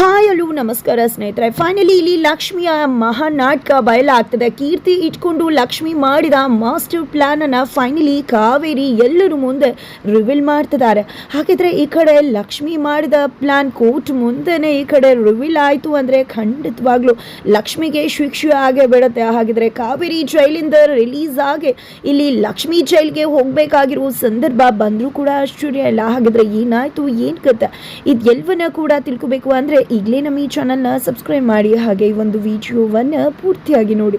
Hi ಅಲು ನಮಸ್ಕಾರ ಸ್ನೇಹಿತರೆ. Finally ಇಲ್ಲಿ ಲಕ್ಷ್ಮಿಯ ಮಹಾನಾಟಕ ಬಯಲಾಗ್ತದೆ. ಕೀರ್ತಿ ಇಟ್ಕೊಂಡು ಲಕ್ಷ್ಮಿ ಮಾಡಿದ ಮಾಸ್ಟರ್ ಪ್ಲಾನ್ ಅನ್ನ ಫೈನಲಿ ಕಾವೇರಿ ಎಲ್ಲರ ಮುಂದೆ ರಿವೀಲ್ ಮಾಡ್ತಿದ್ದಾರೆ. ಹಾಗಿದ್ರೆ ಈ ಕಡೆ ಲಕ್ಷ್ಮಿ ಮಾಡಿದ ಪ್ಲಾನ್ ಕೋರ್ಟ್ ಮುಂದೆನೆ ಈ ಕಡೆ ರಿವೀಲ್ ಆಯಿತು ಅಂದರೆ ಖಂಡಿತವಾಗ್ಲೂ ಲಕ್ಷ್ಮಿಗೆ ಶಿಕ್ಷೆ ಆಗೇ ಬಿಡುತ್ತೆ. ಹಾಗಿದ್ರೆ ಕಾವೇರಿ ಜೈಲಿಂದ ರಿಲೀಸ್ ಆಗಿ ಇಲ್ಲಿ ಲಕ್ಷ್ಮಿ ಜೈಲ್ಗೆ ಹೋಗಬೇಕಾಗಿರೋ ಸಂದರ್ಭ ಬಂದರೂ ಕೂಡ ಆಶ್ಚರ್ಯ ಇಲ್ಲ. ಹಾಗಿದ್ರೆ ಏನಾಯ್ತು, ಏನು ಕತೆ? ಇದು ಎಲ್ಲವನ್ನ ಕೂಡ ತಿಳ್ಕೊಬೇಕು ಅಂದರೆ ಈಗಲೇ ನಮ್ಮ ಈ ಚಾನಲ್ನ ಸಬ್ಸ್ಕ್ರೈಬ್ ಮಾಡಿ ಹಾಗೆ ಈ ಒಂದು ವಿಡಿಯೋವನ್ನು ಪೂರ್ತಿಯಾಗಿ ನೋಡಿ.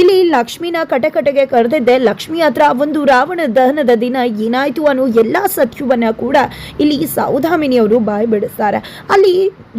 ಇಲ್ಲಿ ಲಕ್ಷ್ಮಿನ ಕಟಕಟೆಗೆ ಕರೆದಿದ್ದೆ, ಲಕ್ಷ್ಮಿ ಹತ್ರ ಒಂದು ರಾವಣ ದಹನದ ದಿನ ಏನಾಯ್ತು ಅನ್ನೋ ಎಲ್ಲ ಸತ್ಯವನ್ನ ಕೂಡ ಇಲ್ಲಿ ಸೌಧಾಮಿನಿಯವರು ಬಾಯಿ ಬಿಡಿಸ್ತಾರೆ. ಅಲ್ಲಿ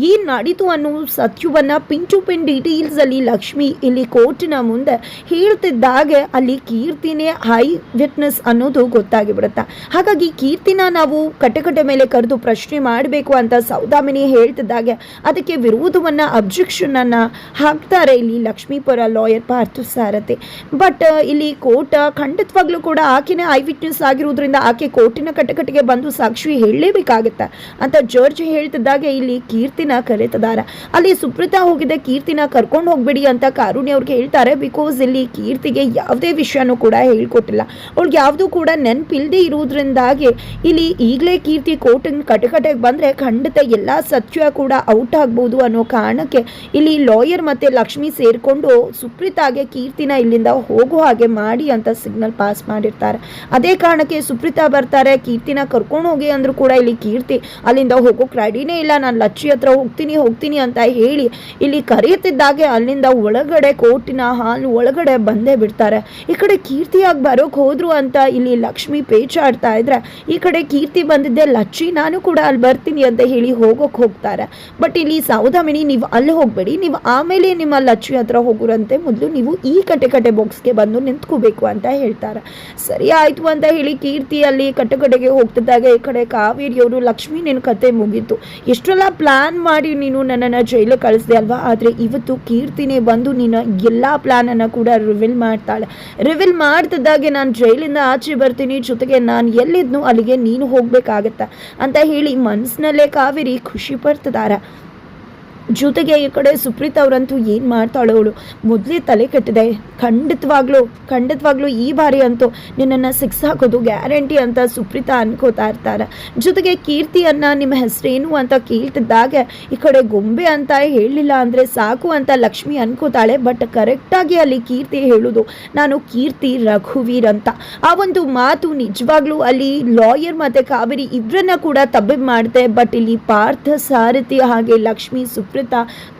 ಏನು ನಡೀತು ಅನ್ನೋ ಸತ್ಯವನ್ನ ಪಿನ್ ಟು ಪಿನ್ ಡೀಟೇಲ್ಸ್ ಅಲ್ಲಿ ಲಕ್ಷ್ಮಿ ಇಲ್ಲಿ ಕೋರ್ಟಿನ ಮುಂದೆ ಹೇಳ್ತಿದ್ದಾಗೆ ಅಲ್ಲಿ ಕೀರ್ತಿನೇ ಹೈ ವಿಟ್ನೆಸ್ ಅನ್ನೋದು ಗೊತ್ತಾಗಿ ಬಿಡುತ್ತೆ ಹಾಗಾಗಿ ಕೀರ್ತಿನ ನಾವು ಕಟಕಟೆ ಮೇಲೆ ಕರೆದು ಪ್ರಶ್ನೆ ಮಾಡಬೇಕು ಅಂತ ಸೌದಾಮಿನಿ ಹೇಳ್ತಿದ್ದಾಗೆ ಅದಕ್ಕೆ ವಿರೋಧವನ್ನ ಅಬ್ಜೆಕ್ಷನ್ ಅನ್ನ ಹಾಕ್ತಾರೆ ಇಲ್ಲಿ ಲಕ್ಷ್ಮೀಪುರ ಲಾಯರ್ ಪಾರ್ಥ ಸಾರಥಿ ಬಟ್ ಇಲ್ಲಿ ಕೋರ್ಟ್ ಖಂಡಿತವಾಗ್ಲೂ ಕೂಡ ಆಕೆನೇ ಐ ವಿಟ್ನೆಸ್ ಆಗಿರೋದ್ರಿಂದ ಆಕೆ ಕೋರ್ಟಿನ ಕಟಕಟಿಗೆ ಬಂದು ಸಾಕ್ಷಿ ಹೇಳಲೇಬೇಕಾಗತ್ತೆ? ಅಂತ ಜಡ್ಜ್ ಹೇಳ್ತಿದ್ದಾಗೆ ಇಲ್ಲಿ ಕೀರ್ತಿನ ಕರೆತದಾರ. ಅಲ್ಲಿ ಸುಪ್ರೀತಾ ಹೋಗಿದ್ದೆ ಕೀರ್ತಿನ ಕರ್ಕೊಂಡು ಹೋಗ್ಬೇಡಿ ಅಂತ ಕಾರುಣ್ಯ ಅವ್ರಿಗೆ ಹೇಳ್ತಾರೆ. ಬಿಕಾಸ್ ಇಲ್ಲಿ ಕೀರ್ತಿಗೆ ಯಾವುದೇ ವಿಷಯನೂ ಕೂಡ ಹೇಳ್ಕೊಟ್ಟಿಲ್ಲ. ಅವ್ಳಿಗೆ ಯಾವುದೂ ಕೂಡ ನೆನಪಿಲ್ಲದೆ ಇರೋದ್ರಿಂದಾಗಿ ಇಲ್ಲಿ ಈಗಲೇ ಕೀರ್ತಿ ಕೋರ್ಟಿನ ಕಟಕಟೆಗೆ ಬಂದರೆ ಖಂಡಿತ ಎಲ್ಲ ಸತ್ಯ ಕೂಡ ಔಟ್ ಆಗ್ಬೋದು ಅನ್ನೋ ಕಾರಣಕ್ಕೆ ಇಲ್ಲಿ ಲಾಯರ್ ಮತ್ತೆ ಲಕ್ಷ್ಮಿ ಸೇರಿಕೊಂಡು ಸುಪ್ರೀತಾಗೆ ಕೀರ್ತಿನ ಇಲ್ಲಿಂದ ಹೋಗೋ ಹಾಗೆ ಮಾಡಿ ಅಂತ ಸಿಗ್ನಲ್ ಪಾಸ್ ಮಾಡಿರ್ತಾರೆ. ಅದೇ ಕಾರಣಕ್ಕೆ ಸುಪ್ರೀತಾ ಬರ್ತಾರೆ, ಕೀರ್ತಿನ ಕರ್ಕೊಂಡು ಹೋಗಿ ಅಂದ್ರೂ ಕೂಡ ಇಲ್ಲಿ ಕೀರ್ತಿ, ಅಲ್ಲಿಂದ ಹೋಗೋಕೆ ರೆಡಿನೇ ಇಲ್ಲ, ನಾನು ಲಚ್ಚಿ ಹತ್ರ ಹೋಗ್ತೀನಿ ಹೋಗ್ತೀನಿ ಅಂತ ಹೇಳಿ ಇಲ್ಲಿ ಕರೆಯುತ್ತಿದ್ದಾಗೆ ಅಲ್ಲಿಂದ ಒಳಗಡೆ ಕೋರ್ಟಿನ ಹಾಲು ಒಳಗಡೆ ಬಂದೇ ಬಿಡ್ತಾರೆ. ಈ ಕಡೆ ಕೀರ್ತಿಯಾಗಿ ಬರೋಕೆ ಹೋದ್ರು ಅಂತ ಇಲ್ಲಿ ಲಕ್ಷ್ಮಿ ಪೇಚಾಡ್ತಾ ಇದ್ರೆ, ಈ ಕಡೆ ಕೀರ್ತಿ ಬಂದಿದ್ದೆ ಲಚ್ಚಿ, ನಾನು ಕೂಡ ಅಲ್ಲಿ ಬರ್ತೀನಿ ಅಂತ ಹೇಳಿ ಹೋಗೋಕೆ ಹೋಗ್ತಾರೆ. ಬಟ್ ಇಲ್ಲಿ ಸೌದಾಮಿನಿ ನೀವು ಅಲ್ಲಿ ಹೋಗಬೇಡಿ, ನೀವು ಆಮೇಲೆ ನಿಮ್ಮ ಲಚ್ಚಿ ಹತ್ರ ಹೋಗುರಂತೆ, ಮೊದಲು ನೀವು ಈ ಕಟೆ ಕಟ್ಟೆ ಬಾಕ್ಸ್ಗೆ ಬಂದು ನಿಂತ್ಕೋಬೇಕು ಅಂತ ಹೇಳ್ತಾರೆ. ಸರಿ ಆಯಿತು ಅಂತ ಹೇಳಿ ಕೀರ್ತಿ ಅಲ್ಲಿ ಕಟ್ಟೆಗೆ ಹೋಗ್ತಿದ್ದಾಗ ಈ ಕಡೆ ಕಾವೇರಿಯವರು ಲಕ್ಷ್ಮಿ ನಿನ್ನ ಕತೆ ಮುಗೀತು. ಎಷ್ಟೆಲ್ಲ ಪ್ಲಾನ್ ಮಾಡಿ ನೀನು ನನ್ನನ್ನು ಜೈಲು ಕಳಿಸ್ದೆ ಅಲ್ವಾ? ಆದರೆ ಇವತ್ತು ಕೀರ್ತಿನೇ ಬಂದು ನಿನ್ನ ಎಲ್ಲ ಪ್ಲ್ಯಾನನ್ನು ಕೂಡ ರಿವೀಲ್ ಮಾಡ್ತಾಳೆ. ರಿವೀಲ್ ಮಾಡ್ತಿದ್ದಾಗೆ ನಾನು ಜೈಲಿಂದ ಆಚೆ ಬರ್ತೀನಿ. ಜೊತೆಗೆ ನಾನು ಎಲ್ಲಿದ್ನು ಅಲ್ಲಿಗೆ ನೀನು ಹೋಗ್ಬೇಕಾಗತ್ತ? ಅಂತ ಹೇಳಿ ಮನಸ್ಸಿನಲ್ಲೇ ಕಾವೇರಿ ಖುಷಿ ಪಡ್ತಿದ್ದಾರೆ. ಜೊತೆಗೆ ಈ ಕಡೆ ಸುಪ್ರೀತ್ ಅವರಂತೂ ಏನು ಮಾಡ್ತಾಳೋ ಅವಳು. ಮೊದಲೇ ತಲೆ ಕೆಟ್ಟಿದೆ. ಖಂಡಿತವಾಗ್ಲೂ ಖಂಡಿತವಾಗ್ಲೂ ಈ ಬಾರಿ ಅಂತೂ ನಿನ್ನನ್ನು ಸಿಕ್ಸ್ ಹಾಕೋದು ಗ್ಯಾರಂಟಿ ಅಂತ ಸುಪ್ರೀತಾ ಅನ್ಕೋತಾ ಇರ್ತಾರೆ. ಜೊತೆಗೆ ಕೀರ್ತಿಯನ್ನು ನಿಮ್ಮ ಹೆಸರೇನು ಅಂತ ಕೇಳ್ತಿದ್ದಾಗ, ಈ ಕಡೆ ಗೊಂಬೆ ಅಂತ ಹೇಳಲಿಲ್ಲ ಅಂದರೆ ಸಾಕು ಅಂತ ಲಕ್ಷ್ಮಿ ಅನ್ಕೋತಾಳೆ. ಬಟ್ ಕರೆಕ್ಟಾಗಿ ಅಲ್ಲಿ ಕೀರ್ತಿ ಹೇಳೋದು, ನಾನು ಕೀರ್ತಿ ರಘುವೀರ್ ಅಂತ. ಆ ಒಂದು ಮಾತು ನಿಜವಾಗ್ಲೂ ಅಲ್ಲಿ ಲಾಯರ್ ಮತ್ತು ಕಾವೇರಿ ಇಬ್ಬರನ್ನ ಕೂಡ ತಬ್ಬಿ ಮಾಡಿದೆ ಬಟ್ ಇಲ್ಲಿ ಪಾರ್ಥ ಸಾರಥಿ ಹಾಗೆ ಲಕ್ಷ್ಮಿ ಸುಪ್ರೀತಾ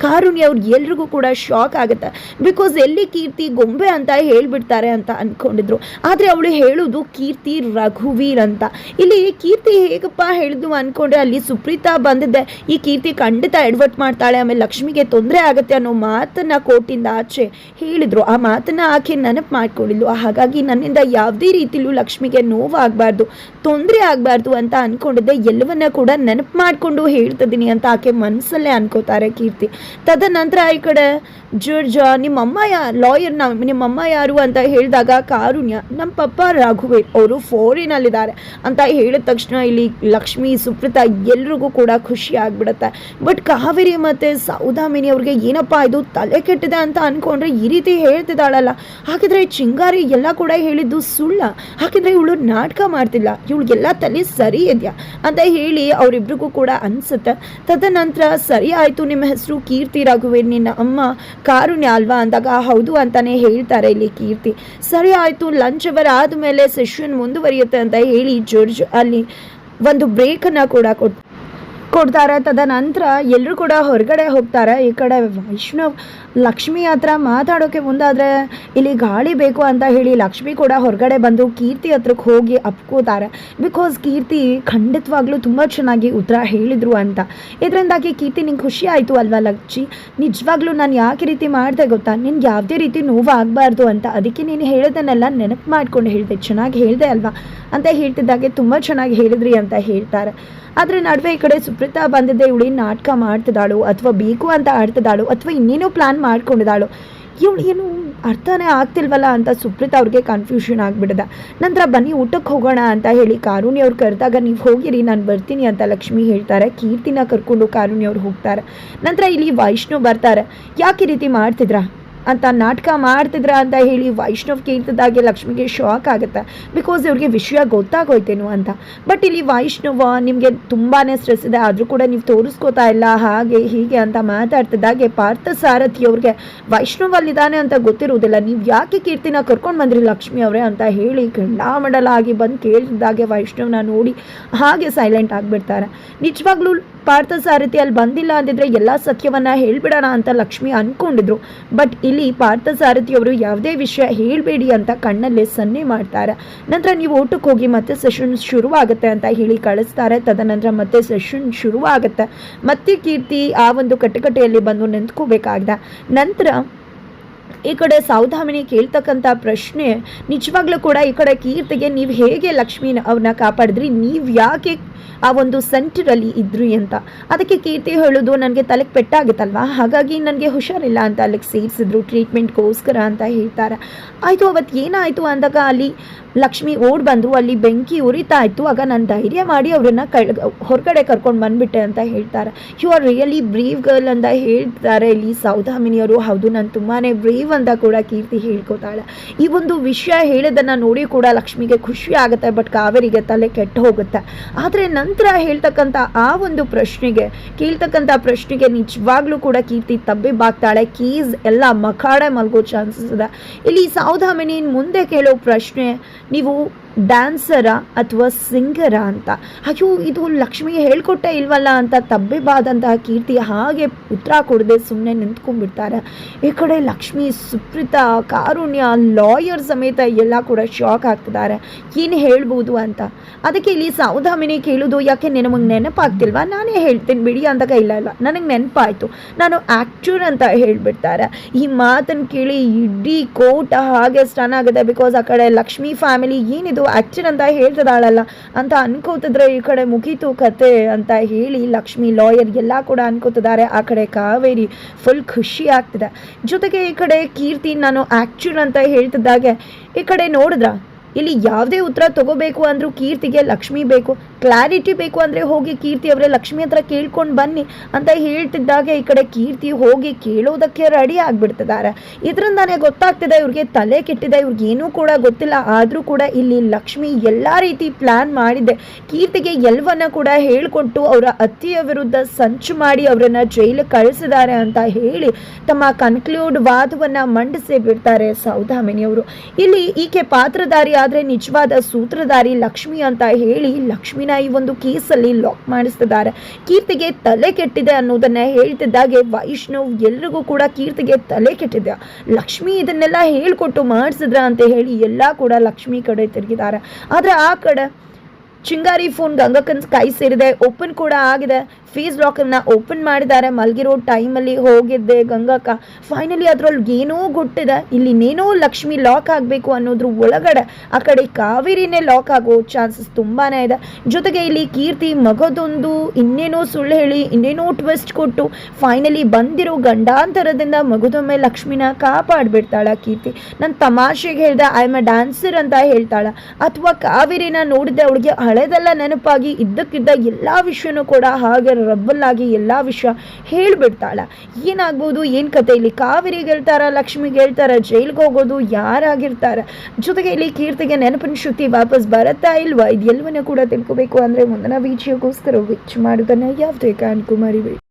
ಕಾರುಣ್ಯ ಅವ್ರಿಗೆ ಎಲ್ರಿಗೂ ಕೂಡ ಶಾಕ್ ಆಗುತ್ತೆ. ಬಿಕಾಸ್ ಎಲ್ಲಿ ಕೀರ್ತಿ ಗೊಂಬೆ ಅಂತ ಹೇಳ್ಬಿಡ್ತಾರೆ ಅಂತ ಅನ್ಕೊಂಡಿದ್ರು. ಆದರೆ ಅವಳು ಹೇಳೋದು ಕೀರ್ತಿ ರಘುವೀರ್ ಅಂತ. ಇಲ್ಲಿ ಕೀರ್ತಿ ಹೇಗಪ್ಪ ಹೇಳಿದ್ವು ಅಂದ್ಕೊಂಡ್ರೆ ಅಲ್ಲಿ ಸುಪ್ರೀತಾ ಬಂದಿದ್ದೆ. ಈ ಕೀರ್ತಿ ಖಂಡಿತ ಎಡ್ವರ್ಟ್ ಮಾಡ್ತಾಳೆ, ಆಮೇಲೆ ಲಕ್ಷ್ಮಿಗೆ ತೊಂದರೆ ಆಗುತ್ತೆ ಅನ್ನೋ ಮಾತನ್ನ ಕೋರ್ಟಿಂದ ಆಚೆ ಹೇಳಿದ್ರು. ಆ ಮಾತನ್ನ ಆಕೆ ನೆನಪು ಮಾಡ್ಕೊಂಡಿದ್ಲು. ಹಾಗಾಗಿ ನನ್ನಿಂದ ಯಾವುದೇ ರೀತಿಲೂ ಲಕ್ಷ್ಮಿಗೆ ನೋವಾಗಬಾರ್ದು, ತೊಂದರೆ ಆಗಬಾರ್ದು ಅಂತ ಅನ್ಕೊಂಡಿದ್ದೆ. ಎಲ್ಲವನ್ನ ಕೂಡ ನೆನಪು ಮಾಡಿಕೊಂಡು ಹೇಳ್ತಿದ್ದೀನಿ ಅಂತ ಆಕೆ ಮನಸ್ಸಲ್ಲೇ ಅನ್ಕೋತಾರೆ. ಕೀರ್ತಿ ತದನಂತರ ಈ ಕಡೆ ಜಡ್ಜ್ ನಿಮ್ಮಮ್ಮ ಯಾ, ಲಾಯರ್ ನಾವು ನಿಮ್ಮಮ್ಮ ಯಾರು? ಅಂತ ಹೇಳಿದಾಗ, ಕಾರುಣ್ಯ ನಮ್ಮ ಪಪ್ಪ ರಾಘವೇರ್ ಅವರು ಫೋರಿನಲ್ಲಿದ್ದಾರೆ. ಅಂತ ಹೇಳಿದ ತಕ್ಷಣ ಇಲ್ಲಿ ಲಕ್ಷ್ಮಿ, ಸುಪ್ರತಾ ಎಲ್ರಿಗೂ ಕೂಡ ಖುಷಿ ಆಗ್ಬಿಡುತ್ತೆ. ಬಟ್ ಕಾವೇರಿ ಮತ್ತು ಸೌದಾಮಿನಿ ಅವ್ರಿಗೆ, ಏನಪ್ಪ ಇದು ತಲೆ ಕೆಟ್ಟಿದೆ ಅಂತ ಅನ್ಕೊಂಡ್ರೆ ಈ ರೀತಿ ಹೇಳ್ತಿದ್ದಾಳಲ್ಲ. ಹಾಗಿದ್ರೆ ಚಿಂಗಾರಿ ಎಲ್ಲ ಕೂಡ ಹೇಳಿದ್ದು ಸುಳ್ಳ. ಹಾಗಿದ್ರೆ ಇವಳು ನಾಟಕ ಮಾಡ್ತಿಲ್ಲ. ಇವಳಿಗೆಲ್ಲ ತಲೆ ಸರಿ ಇದೆಯಾ? ಅಂತ ಹೇಳಿ ಅವರಿಬ್ರಿಗೂ ಕೂಡ ಅನ್ಸುತ್ತೆ. ತದನಂತರ, ಸರಿ ಆಯಿತು ನಿಮ್ಮ ಹೆಸರು ಕೀರ್ತಿ ರಘುವೀರ್, ನಿನ್ನ ಅಮ್ಮ ಕಾರುಣ್ಯ ಅಲ್ವಾ? ಅಂದಾಗ ಹೌದು ಅಂತಾನೆ ಹೇಳ್ತಾರೆ ಇಲ್ಲಿ ಕೀರ್ತಿ. ಸರಿ ಆಯಿತು ಲಂಚ್ ಅವರ್ ಆದಮೇಲೆ ಸೆಷನ್ ಮುಂದುವರಿಯುತ್ತೆ ಅಂತ ಹೇಳಿ ಜೋರ್ಜ್ ಅಲ್ಲಿ ಒಂದು ಬ್ರೇಕನ್ನು ಕೂಡ ಕೊಟ್ಟು ಕೊಡ್ತಾರೆ. ತದನಂತರ ಎಲ್ಲರೂ ಕೂಡ ಹೊರಗಡೆ ಹೋಗ್ತಾರೆ. ಈ ಕಡೆ ವೈಷ್ಣವ್ ಲಕ್ಷ್ಮಿ ಹತ್ರ ಮಾತಾಡೋಕ್ಕೆ ಮುಂದಾದರೆ ಇಲ್ಲಿ ಗಾಳಿ ಬೇಕು ಅಂತ ಹೇಳಿ ಲಕ್ಷ್ಮಿ ಕೂಡ ಹೊರಗಡೆ ಬಂದು ಕೀರ್ತಿ ಹತ್ರಕ್ಕೆ ಹೋಗಿ ಅಪ್ಕೋತಾರೆ. ಬಿಕಾಸ್ ಕೀರ್ತಿ ಖಂಡಿತವಾಗ್ಲೂ ತುಂಬ ಚೆನ್ನಾಗಿ ಉತ್ತರ ಹೇಳಿದರು ಅಂತ. ಇದರಿಂದಾಗಿ ಕೀರ್ತಿ ನಿಂಗೆ ಖುಷಿ ಆಯಿತು ಅಲ್ವಾ ಲಕ್ಷಿ ನಿಜವಾಗ್ಲೂ ನಾನು ಯಾಕೆ ರೀತಿ ಮಾಡಿದೆ ಗೊತ್ತಾ? ನಿನ್ಗೆ ಯಾವುದೇ ರೀತಿ ನೋವು ಆಗಬಾರ್ದು ಅಂತ. ಅದಕ್ಕೆ ನೀನು ಹೇಳೋದನ್ನೆಲ್ಲ ನೆನಪು ಮಾಡ್ಕೊಂಡು ಹೇಳಿದೆ. ಚೆನ್ನಾಗಿ ಹೇಳಿದೆ ಅಲ್ವಾ? ಅಂತ ಹೇಳ್ತಿದ್ದಾಗೆ ತುಂಬ ಚೆನ್ನಾಗಿ ಹೇಳಿದ್ರಿ ಅಂತ ಹೇಳ್ತಾರೆ. ಆದರೆ ನಡುವೆ ಈ ಕಡೆ ಸುಪ್ರೀತಾ ಬಂದಿದ್ದೆ, ಇವಳು ನಾಟಕ ಮಾಡ್ತಿದ್ದಾಳು, ಅಥವಾ ಬೇಕು ಅಂತ ಆಡ್ತಿದ್ದಾಳು, ಅಥವಾ ಇನ್ನೇನೋ ಪ್ಲಾನ್ ಮಾಡ್ಕೊಂಡಿದ್ದಾಳು. ಇವಳು ಏನು ಅರ್ಥನೇ ಆಗ್ತಿಲ್ವಲ್ಲ ಅಂತ ಸುಪ್ರೀತಾ ಅವ್ರಿಗೆ ಕನ್ಫ್ಯೂಷನ್ ಆಗಿಬಿಡದ ನಂತರ ಬನ್ನಿ, ಊಟಕ್ಕೆ ಹೋಗೋಣ ಅಂತ ಹೇಳಿ ಕಾರುಣಿ ಅವ್ರು ಕರೆದಾಗ, ನೀವು ಹೋಗಿರಿ, ನಾನು ಬರ್ತೀನಿ ಅಂತ ಲಕ್ಷ್ಮಿ ಹೇಳ್ತಾರೆ. ಕೀರ್ತಿನ ಕರ್ಕೊಂಡು ಕಾರುಣಿ ಅವ್ರು ಹೋಗ್ತಾರೆ. ನಂತರ ಇಲ್ಲಿ ವೈಷ್ಣು ಬರ್ತಾರೆ. ಯಾಕೆ ರೀತಿ ಮಾಡ್ತಿದ್ರಾ? ಅಂತ ನಾಟಕ ಮಾಡ್ತಿದ್ರ ಅಂತ ಹೇಳಿ ವೈಷ್ಣವ್ ಕೇಳ್ತಿದ್ದಾಗೆ ಲಕ್ಷ್ಮಿಗೆ ಶಾಕ್ ಆಗುತ್ತೆ. ಬಿಕಾಸ್ ಇವ್ರಿಗೆ ವಿಷಯ ಗೊತ್ತಾಗೋಯ್ತೇನು ಅಂತ. ಬಟ್ ಇಲ್ಲಿ ವೈಷ್ಣವ ನಿಮಗೆ ತುಂಬಾ ಸ್ಟ್ರೆಸ್ ಇದೆ. ಆದರೂ ಕೂಡ ನೀವು ತೋರಿಸ್ಕೋತಾ ಇಲ್ಲ. ಹಾಗೆ ಹೀಗೆ ಅಂತ ಮಾತಾಡ್ತಿದ್ದಾಗೆ ಪಾರ್ಥ ಸಾರಥಿ ಅವ್ರಿಗೆ, ವೈಷ್ಣವ್ ಅಲ್ಲಿದ್ದಾನೆ ಅಂತ ಗೊತ್ತಿರುವುದಿಲ್ಲ. ನೀವು ಯಾಕೆ ಕೀರ್ತಿನ ಕರ್ಕೊಂಡು ಬಂದ್ರಿ ಲಕ್ಷ್ಮಿ ಅವರೇ? ಅಂತ ಹೇಳಿ ಗಂಡಾಮಡಲಾಗಿ ಬಂದು ಕೇಳ್ತಿದ್ದಾಗೆ ವೈಷ್ಣವ್ನ ನೋಡಿ ಹಾಗೆ ಸೈಲೆಂಟ್ ಆಗಿಬಿಡ್ತಾರೆ. ನಿಜವಾಗ್ಲೂ ಪಾರ್ಥ ಸಾರಥಿ ಅಲ್ಲಿ ಬಂದಿಲ್ಲ ಅಂದಿದ್ರೆ ಎಲ್ಲ ಸತ್ಯವನ್ನ ಹೇಳ್ಬಿಡೋಣ ಅಂತ ಲಕ್ಷ್ಮಿ ಅನ್ಕೊಂಡಿದ್ರು. ಬಟ್ ಇಲ್ಲಿ ಪಾರ್ಥ ಸಾರಥಿ ಅವರು ಯಾವುದೇ ವಿಷಯ ಹೇಳಬೇಡಿ ಅಂತ ಕಣ್ಣಲ್ಲೇ ಸನ್ನೆ ಮಾಡ್ತಾರೆ. ನಂತರ ನೀವು ಊಟಕ್ಕೆ ಹೋಗಿ ಮತ್ತೆ ಸೆಷನ್ ಶುರುವಾಗುತ್ತೆ ಅಂತ ಹೇಳಿ ಕಳಿಸ್ತಾರೆ. ತದನಂತರ ಮತ್ತೆ ಸೆಷನ್ ಶುರುವಾಗುತ್ತೆ. ಮತ್ತೆ ಕೀರ್ತಿ ಆ ಒಂದು ಕಟ್ಟಕಟ್ಟೆಯಲ್ಲಿ ಬಂದು ನಿಂತ್ಕೋಬೇಕಾಗಿದೆ. ನಂತರ ಈ ಕಡೆ ಸೌಧಾಮಿನಿ ಕೇಳ್ತಕ್ಕಂಥ ಪ್ರಶ್ನೆ, ನಿಜವಾಗ್ಲೂ ಕೂಡ ಈ ಕಡೆ ಕೀರ್ತಿಗೆ ನೀವು ಹೇಗೆ ಲಕ್ಷ್ಮೀನ ಅವನ್ನ ಕಾಪಾಡಿದ್ರಿ? ನೀವು ಯಾಕೆ ಆ ಒಂದು ಸೆಂಟರಲ್ಲಿ ಇದ್ರಿ ಅಂತ. ಅದಕ್ಕೆ ಕೀರ್ತಿ ಹೇಳೋದು ನನಗೆ ತಲೆಗೆ ಪೆಟ್ಟಾಗುತ್ತಲ್ವಾ? ಹಾಗಾಗಿ ನನಗೆ ಹುಷಾರಿಲ್ಲ ಅಂತ ಅಲ್ಲಿಗೆ ಸೇರಿಸಿದ್ರು ಟ್ರೀಟ್ಮೆಂಟ್ಗೋಸ್ಕರ ಅಂತ ಹೇಳ್ತಾರೆ. ಆಯಿತು ಅವತ್ತು ಏನಾಯಿತು ಅಂದಾಗ ಅಲ್ಲಿ ಲಕ್ಷ್ಮಿ ಓಡ್ ಬಂದರು ಅಲ್ಲಿ ಬೆಂಕಿ ಉರಿತಾ ಇತ್ತು ಆಗ ನಾನು ಧೈರ್ಯ ಮಾಡಿ ಅವ್ರನ್ನ ಕಳ್, ಹೊರಗಡೆ ಕರ್ಕೊಂಡು ಬಂದ್ಬಿಟ್ಟೆ ಅಂತ ಹೇಳ್ತಾರೆ. You are really brave girl ಅಂತ ಹೇಳ್ತಾರೆ ಇಲ್ಲಿ ಸೌದಾಮಿನಿಯವರು ಹೌದು, ನಾನು ತುಂಬಾ ಬ್ರೇವ್ ಅಂತ ಕೂಡ ಕೀರ್ತಿ ಹೇಳ್ಕೊತಾಳೆ. ಈ ಒಂದು ವಿಷಯ ಹೇಳೋದನ್ನು ನೋಡಿ ಕೂಡ ಲಕ್ಷ್ಮಿಗೆ ಖುಷಿ ಆಗುತ್ತೆ, ಬಟ್ ಕಾವೇರಿಗೆ ತಲೆ ಕೆಟ್ಟು ಹೋಗುತ್ತೆ. ಆದರೆ ನಂತರ ಹೇಳ್ತಕ್ಕಂಥ ಆ ಒಂದು ಪ್ರಶ್ನೆಗೆ, ಕೇಳ್ತಕ್ಕಂಥ ಪ್ರಶ್ನೆಗೆ ನಿಜವಾಗ್ಲೂ ಕೂಡ ಕೀರ್ತಿ ತಬ್ಬಿಬ್ಬಾಗ್ತಾಳೆ ಕೀಸ್ ಎಲ್ಲ ಮಖಾಡೆ ಮಲ್ಗೋ ಚಾನ್ಸಸ್ ಇದೆ. ಇಲ್ಲಿ ಸೌಧಾಮಿನಿ ಮುಂದೆ ಕೇಳೋ ಪ್ರಶ್ನೆ, ನೀವು ಡ್ಯಾನ್ಸರ ಅಥವಾ ಸಿಂಗರ ಅಂತ. ಅಯ್ಯೋ, ಇದು ಲಕ್ಷ್ಮಿಗೆ ಹೇಳ್ಕೊಟ್ಟೆ ಇಲ್ವಲ್ಲ ಅಂತ ತಬ್ಬಿಬಾದಂತಹ ಕೀರ್ತಿ ಹಾಗೆ ಉತ್ತರ ಕೊಡದೆ ಸುಮ್ಮನೆ ನಿಂತ್ಕೊಂಡ್ಬಿಡ್ತಾರೆ. ಈ ಕಡೆ ಲಕ್ಷ್ಮಿ, ಸುಪ್ರೀತಾ, ಕಾರುಣ್ಯ, ಲಾಯರ್ ಸಮೇತ ಎಲ್ಲ ಕೂಡ ಶಾಕ್ ಆಗ್ತಿದ್ದಾರೆ. ಏನು ಹೇಳ್ಬೋದು ಅಂತ. ಅದಕ್ಕೆ ಇಲ್ಲಿ ಸೌಧಾಮಿನಿ ಕೇಳೋದು ಯಾಕೆ ನಿನಮಗೆ ನೆನಪಾಗ್ತಿಲ್ವಾ? ನಾನೇ ಹೇಳ್ತೀನಿ ಬಿಡಿ ಅಂದಾಗ ಇಲ್ಲ ಇಲ್ಲ. ನನಗೆ ನೆನಪಾಯಿತು. ನಾನು ಆ್ಯಕ್ಚರ್ ಅಂತ ಹೇಳಿಬಿಡ್ತಾರೆ. ಈ ಮಾತನ್ನು ಕೇಳಿ ಇಡೀ ಕೋಟ ಹಾಗೆ ಸ್ಟನ್ ಆಗಿದೆ ಬಿಕಾಸ್ ಆ ಕಡೆ ಲಕ್ಷ್ಮಿ ಫ್ಯಾಮಿಲಿ ಏನಿದು? ಆ್ಯಕ್ಚರ್ ಅಂತ ಹೇಳ್ತಿದ್ದಾಳಲ್ಲ ಅಂತ ಅನ್ಕೋತಿದ್ರೆ ಈ ಕಡೆ ಮುಗೀತು ಕತೆ ಅಂತ ಹೇಳಿ ಲಕ್ಷ್ಮಿ ಲಾಯರ್ ಎಲ್ಲ ಕೂಡ ಅನ್ಕೋತಿದ್ದಾರೆ. ಆ ಕಡೆ ಕಾವೇರಿ ಫುಲ್ ಖುಷಿ ಆಗ್ತಿದೆ. ಜೊತೆಗೆ ಈ ಕಡೆ ಕೀರ್ತಿ ನಾನು ಆ್ಯಕ್ಚುಲ್ ಅಂತ ಹೇಳ್ತಿದ್ದಾಗೆ, ಈ ಕಡೆ ನೋಡಿದ್ರ? ಇಲ್ಲಿ ಯಾವುದೇ ಉತ್ತರ ತಗೋಬೇಕು ಅಂದರೂ ಕೀರ್ತಿಗೆ ಲಕ್ಷ್ಮಿ ಬೇಕು. ಕ್ಲಾರಿಟಿ ಬೇಕು ಅಂದರೆ ಹೋಗಿ ಕೀರ್ತಿ ಅವರೇ ಲಕ್ಷ್ಮಿ ಹತ್ರ ಕೇಳ್ಕೊಂಡು ಬನ್ನಿ ಅಂತ ಹೇಳ್ತಿದ್ದಾಗ ಈ ಕಡೆ ಕೀರ್ತಿ ಹೋಗಿ ಕೇಳೋದಕ್ಕೆ ರೆಡಿ ಆಗಿಬಿಡ್ತಿದ್ದಾರೆ. ಇದರಿಂದಾನೇ ಗೊತ್ತಾಗ್ತಿದೆ ಇವ್ರಿಗೆ ತಲೆ ಕೆಟ್ಟಿದೆ, ಇವ್ರಿಗೆ ಏನೂ ಕೂಡ ಗೊತ್ತಿಲ್ಲ. ಆದರೂ ಕೂಡ ಇಲ್ಲಿ ಲಕ್ಷ್ಮಿ ಎಲ್ಲ ರೀತಿ ಪ್ಲ್ಯಾನ್ ಮಾಡಿದೆ. ಕೀರ್ತಿಗೆ ಎಲ್ಲವನ್ನ ಕೂಡ ಹೇಳಿಕೊಟ್ಟು ಅವರ ಅತ್ತಿಯ ವಿರುದ್ಧ ಸಂಚು ಮಾಡಿ ಅವರನ್ನು ಜೈಲಿಗೆ ಕಳಿಸಿದ್ದಾರೆ ಅಂತ ಹೇಳಿ ತಮ್ಮ ಕನ್ಕ್ಲೂಡ್ ವಾದವನ್ನು ಮಂಡಿಸಿ ಬಿಡ್ತಾರೆ ಸೌಧಾಮಿನಿಯವರು. ಇಲ್ಲಿ ಈಕೆ ಪಾತ್ರಧಾರಿ ಆದರೆ ನಿಜವಾದ ಸೂತ್ರಧಾರಿ ಲಕ್ಷ್ಮಿ ಅಂತ ಹೇಳಿ ಲಕ್ಷ್ಮಿನ ಈ ಒಂದು ಕೇಸಲ್ಲಿ ಲಾಕ್ ಮಾಡಿಸ್ತಿದ್ದಾರೆ. ಕೀರ್ತಿಗೆ ತಲೆ ಕೆಟ್ಟಿದೆ ಅನ್ನೋದನ್ನ ಹೇಳ್ತಿದ್ದಾಗೆ ವೈಷ್ಣವ್. ಎಲ್ರಿಗೂ ಕೂಡ ಕೀರ್ತಿಗೆ ತಲೆ ಕೆಟ್ಟಿದೆ. ಲಕ್ಷ್ಮಿ ಇದನ್ನೆಲ್ಲ ಹೇಳ್ಕೊಟ್ಟು ಮಾಡಿಸಿದ್ರ ಅಂತ ಹೇಳಿ ಎಲ್ಲ ಕೂಡ ಲಕ್ಷ್ಮಿ ಕಡೆ ತಿರುಗಿದ್ದಾರೆ. ಆದರೆ ಆ ಕಡೆ ಚಿಂಗಾರಿ ಫೋನ್ ಗಂಗಕ್ಕನ್ ಕೈ ಸೇರಿದೆ. ಓಪನ್ ಕೂಡ ಆಗಿದೆ. ಫೀಸ್ ಲಾಕರ್ನ ಓಪನ್ ಮಾಡಿದ್ದಾರೆ. ಮಲಗಿರೋ ಟೈಮಲ್ಲಿ ಹೋಗಿದ್ದೆ ಗಂಗಕ್ಕ ಫೈನಲಿ ಅದರೊಳಗೆ ಏನೋ ಗುಟ್ಟಿದೆ ಇಲ್ಲಿ ಇನ್ನೇನೋ ಲಕ್ಷ್ಮಿ ಲಾಕ್ ಆಗಬೇಕು ಅನ್ನೋದ್ರ ಒಳಗಡೆ, ಆ ಕಡೆ ಕಾವೇರಿನೇ ಲಾಕ್ ಆಗೋ ಚಾನ್ಸಸ್ ತುಂಬಾ ಇದೆ. ಜೊತೆಗೆ ಇಲ್ಲಿ ಕೀರ್ತಿ ಮಗದೊಂದು ಇನ್ನೇನೋ ಸುಳ್ಳು ಹೇಳಿ, ಇನ್ನೇನೋ ಟ್ವಿಸ್ಟ್ ಕೊಟ್ಟು ಫೈನಲಿ ಬಂದಿರೋ ಗಂಡಾಂತರದಿಂದ ಮಗದೊಮ್ಮೆ ಲಕ್ಷ್ಮಿನ ಕಾಪಾಡ್ಬಿಡ್ತಾಳ ಕೀರ್ತಿ. ನನ್ನ ತಮಾಷೆಗೆ ಹೇಳ್ದೆ ಐ ಎಂ ಅ ಡ್ಯಾನ್ಸರ್ ಅಂತ ಹೇಳ್ತಾಳ. ಅಥವಾ ಕಾವೇರಿನ ನೋಡಿದೆ ಅವಳಿಗೆ ಹಳೆದೆಲ್ಲ ನೆನಪಾಗಿ ಇದ್ದಕ್ಕಿದ್ದ ಎಲ್ಲ ವಿಷಯನೂ ಕೂಡ ಹಾಗೆ ರಬ್ಬಲ್ಲಾಗಿ ಎಲ್ಲ ವಿಷಯ ಹೇಳಿಬಿಡ್ತಾಳೆ. ಏನಾಗ್ಬೋದು? ಏನು ಕತೆ ಇಲ್ಲಿ? ಕಾವೇರಿ ಹೇಳ್ತಾರ? ಲಕ್ಷ್ಮಿ ಹೇಳ್ತಾರ? ಜೈಲ್ಗೆ ಹೋಗೋದು? ಯಾರಾಗಿರ್ತಾರೆ? ಜೊತೆಗೆ ಇಲ್ಲಿ ಕೀರ್ತಿಗೆ ನೆನಪಿನ ಶುದ್ಧಿ ವಾಪಸ್ ಬರುತ್ತಾ ಇಲ್ವಾ? ಇದು ಎಲ್ಲವನ್ನ ಕೂಡ ತಿಳ್ಕೊಬೇಕು ಅಂದರೆ ಮುಂದಿನ ವಿಷಯಕ್ಕೋಸ್ಕರ ವಿಚ್ ಮಾಡೋದನ್ನು ಯಾವುದೇ ಕಾರಣಕ್ಕೂ ಮರಿಬೇಡಿ.